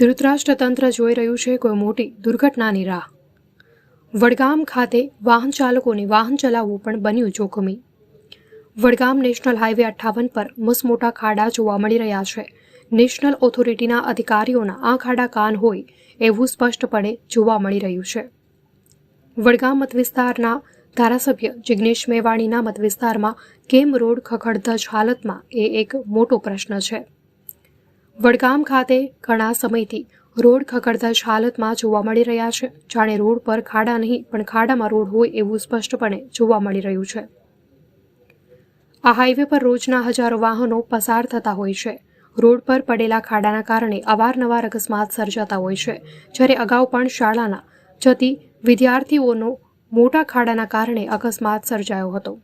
ધૃતરાષ્ટ્ર તંત્ર જોઈ રહ્યું છે કોઈ મોટી દુર્ઘટનાની રાહ. વડગામ ખાતે વાહન ચાલકોને વાહન ચલાવવું પણ બન્યું જોખમી. વડગામ નેશનલ હાઈવે અઠ્ઠાવન પર મસમોટા ખાડા જોવા મળી રહ્યા છે. નેશનલ ઓથોરિટીના અધિકારીઓના આ ખાડા કાન હોય એવું સ્પષ્ટપણે જોવા મળી રહ્યું છે. વડગામ મત વિસ્તારના ધારાસભ્ય જિગ્નેશ મેવાણીના મત વિસ્તારમાં કેમ રોડ ખખડધજ હાલતમાં એ એક મોટો પ્રશ્ન છે. વડગામ ખાતે ઘણા સમયથી રોડ ખખડધજ હાલતમાં જોવા મળી રહ્યા છે. જાણે રોડ પર ખાડા નહીં, પણ ખાડામાં રોડ હોય એવું સ્પષ્ટપણે જોવા મળી રહ્યું છે. આ હાઈવે પર રોજના હજારો વાહનો પસાર થતા હોય છે. રોડ પર પડેલા ખાડાના કારણે અવારનવાર અકસ્માત સર્જાતા હોય છે. જ્યારે અગાઉ પણ શાળાના જતી વિદ્યાર્થીઓનો મોટા ખાડાના કારણે અકસ્માત સર્જાયો હતો.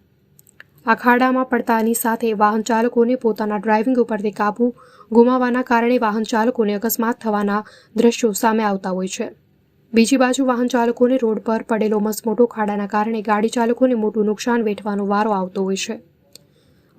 આ ખાડામાં પડતાની સાથે વાહન ચાલકોને પોતાના ડ્રાઇવિંગ ઉપરથી કાબુ ગુમાવવાના કારણે વાહન ચાલકોને અકસ્માત થવાના દ્રશ્યો સામે આવતા હોય છે. બીજી બાજુ વાહન ચાલકોને રોડ પર પડેલો મસમોટો ખાડાના કારણે ગાડી ચાલકોને મોટું નુકસાન વેઠવાનો વારો આવતો હોય છે.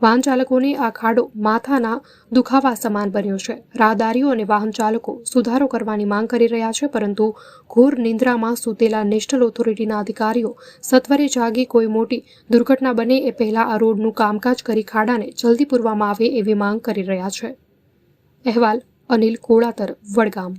વાહન ચાલકોને આ ખાડો માથાના દુખાવા સમાન બન્યો છે. રાહદારીઓ અને વાહન ચાલકો સુધારો કરવાની માંગ કરી રહ્યા છે, પરંતુ ઘોર નિંદ્રામાં સૂતેલા નેશનલ ઓથોરિટીના અધિકારીઓ સત્વરે જાગી કોઈ મોટી દુર્ઘટના બને એ પહેલા આ રોડનું કામકાજ કરી ખાડાને જલ્દી પૂરવામાં આવે એવી માંગ કરી રહ્યા છે. અહેવાલ અનિલ કોળાતર, વડગામ.